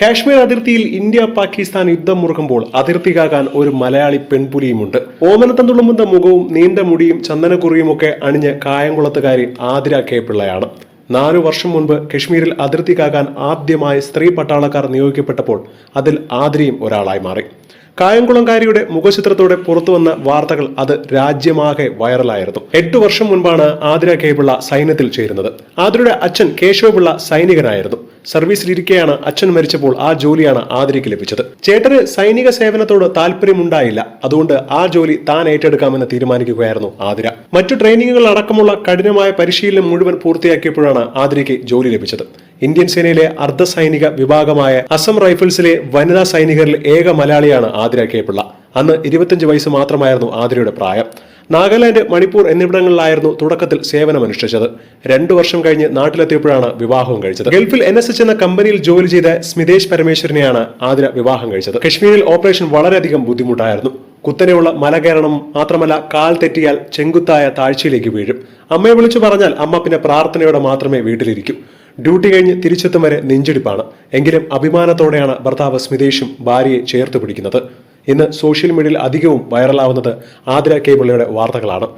കാശ്മീർ അതിർത്തിയിൽ ഇന്ത്യ പാകിസ്ഥാൻ യുദ്ധം മുറുകുമ്പോൾ അതിർത്തി കാക്കാൻ ഒരു മലയാളി പെൺപുലിയുമുണ്ട്. ഓമനത്തന്തുള്ളുമുന്ന മുഖവും നീണ്ട മുടിയും ചന്ദനക്കുറിയുമൊക്കെ അണിഞ്ഞ് കായംകുളത്തുകാരി ആതിര കെ പിള്ളയാണ്. നാലു വർഷം മുൻപ് കശ്മീരിൽ അതിർത്തി കാക്കാൻ ആദ്യമായി സ്ത്രീ പട്ടാളക്കാർ നിയോഗിക്കപ്പെട്ടപ്പോൾ അതിൽ ആതിരയും ഒരാളായി മാറി. കായംകുളംകാരിയുടെ മുഖചിത്രത്തോടെ പുറത്തുവന്ന വാർത്തകൾ അത് രാജ്യമാകെ വൈറലായിരുന്നു. എട്ടു വർഷം മുൻപാണ് ആതിര കെ പിള്ള സൈന്യത്തിൽ ചേരുന്നത്. ആതിരയുടെ അച്ഛൻ കേശവപിള്ള സൈനികനായിരുന്നു. സർവീസിലിരിക്കെയാണ് അച്ഛൻ മരിച്ചപ്പോൾ ആ ജോലിയാണ് ആതിരയ്ക്ക് ലഭിച്ചത്. ചേട്ടന് സൈനിക സേവനത്തോട് താല്പര്യമുണ്ടായില്ല. അതുകൊണ്ട് ആ ജോലി താൻ ഏറ്റെടുക്കാമെന്ന് തീരുമാനിക്കുകയായിരുന്നു ആതിര. മറ്റു ട്രെയിനിങ്ങുകൾ അടക്കമുള്ള കഠിനമായ പരിശീലനം മുഴുവൻ പൂർത്തിയാക്കിയപ്പോഴാണ് ആതിരയ്ക്ക് ജോലി ലഭിച്ചത്. ഇന്ത്യൻ സേനയിലെ അർദ്ധ സൈനിക വിഭാഗമായ അസം റൈഫിൾസിലെ വനിതാ സൈനികരിൽ ഏക മലയാളിയാണ് ആതിര കേപ്പിള്ള. അന്ന് ഇരുപത്തിയഞ്ച് വയസ്സ് മാത്രമായിരുന്നു ആതിരയുടെ പ്രായം. നാഗാലാൻഡ് മണിപ്പൂർ എന്നിവിടങ്ങളിലായിരുന്നു തുടക്കത്തിൽ സേവനമനുഷ്ഠിച്ചത്. രണ്ടു വർഷം കഴിഞ്ഞ് നാട്ടിലെത്തിയപ്പോഴാണ് വിവാഹവും കഴിച്ചത്. ഗൾഫിൽ എൻ എസ് എച്ച് എന്ന കമ്പനിയിൽ ജോലി ചെയ്ത സ്മിതേഷ് പരമേശ്വരനെയാണ് ആതിര വിവാഹം കഴിച്ചത്. കശ്മീരിൽ ഓപ്പറേഷൻ വളരെയധികം ബുദ്ധിമുട്ടായിരുന്നു. കുത്തനെയുള്ള മല കയറണം മാത്രമല്ല കാൽ തെറ്റിയാൽ ചെങ്കുത്തായ താഴ്ചയിലേക്ക് വീഴും. അമ്മയെ വിളിച്ചു പറഞ്ഞാൽ അമ്മ പിന്നെ പ്രാർത്ഥനയോടെ മാത്രമേ വീട്ടിലിരിക്കൂ. ഡ്യൂട്ടി കഴിഞ്ഞ് തിരിച്ചെത്തും വരെ നെഞ്ചിടിപ്പാണ്. എങ്കിലും അഭിമാനത്തോടെയാണ് ഭർത്താവ് സ്മിതേഷും ഭാര്യയെ ചേർത്ത് പിടിക്കുന്നത്. ഇന്ന് സോഷ്യൽ മീഡിയയിൽ അധികവും വൈറലാവുന്നത് ആതിര കേബിളയുടെ വാർത്തകളാണ്.